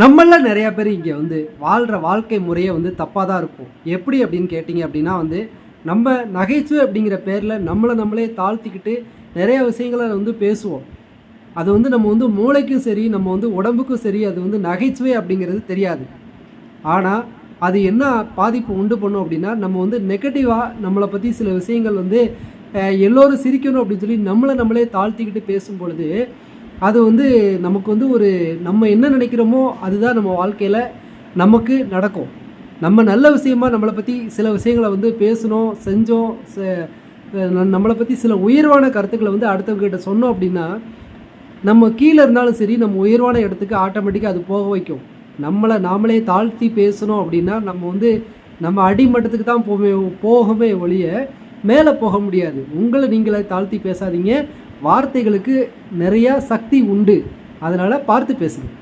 நம்மள நிறைய பேர் இங்கே வந்து வாழ்கிற வாழ்க்கை முறையை வந்து தப்பாக தான் இருக்கும். எப்படி அப்படின்னு கேட்டிங்க அப்படின்னா வந்து நம்ம நகைச்சுவை அப்படிங்கிற பேரில் நம்மளை நம்மளே தாழ்த்திக்கிட்டு நிறைய விஷயங்களை வந்து பேசுவோம். அது வந்து நம்ம வந்து மூளைக்கும் சரி நம்ம வந்து உடம்புக்கும் சரி அது வந்து நகைச்சுவை அப்படிங்கிறது தெரியாது. ஆனால் அது என்ன பாதிப்பு உண்டு பண்ணும் அப்படின்னா நம்ம வந்து நெகட்டிவாக நம்மளை பற்றி சில விஷயங்கள் வந்து எல்லோரும் சிரிக்கணும் அப்படின்னு சொல்லி நம்மளை நம்மளே தாழ்த்திக்கிட்டு பேசும் பொழுது அது வந்து நமக்கு வந்து ஒரு நம்ம என்ன நினைக்கிறோமோ அதுதான் நம்ம வாழ்க்கையில் நமக்கு நடக்கும். நம்ம நல்ல விஷயமா நம்மளை பற்றி சில விஷயங்களை வந்து பேசணும் செஞ்சோம் ச- நம்மளை பற்றி சில உயர்வான கருத்துக்களை வந்து அடுத்தவங்ககிட்ட சொன்னோம் அப்படின்னா நம்ம கீழே இருந்தாலும் சரி நம்ம உயர்வான இடத்துக்கு ஆட்டோமேட்டிக்காக அது போக வைக்கும். நம்மளை நாமளே தாழ்த்தி பேசணும் அப்படின்னா நம்ம வந்து நம்ம அடிமட்டத்துக்கு தான் போகவே போகவே ஒழிய மேலே போக முடியாது. உங்களை நீங்களே தாழ்த்தி பேசாதீங்க. வார்த்தைகளுக்கு நிறையா சக்தி உண்டு. அதனால் பார்த்து பேசுங்க.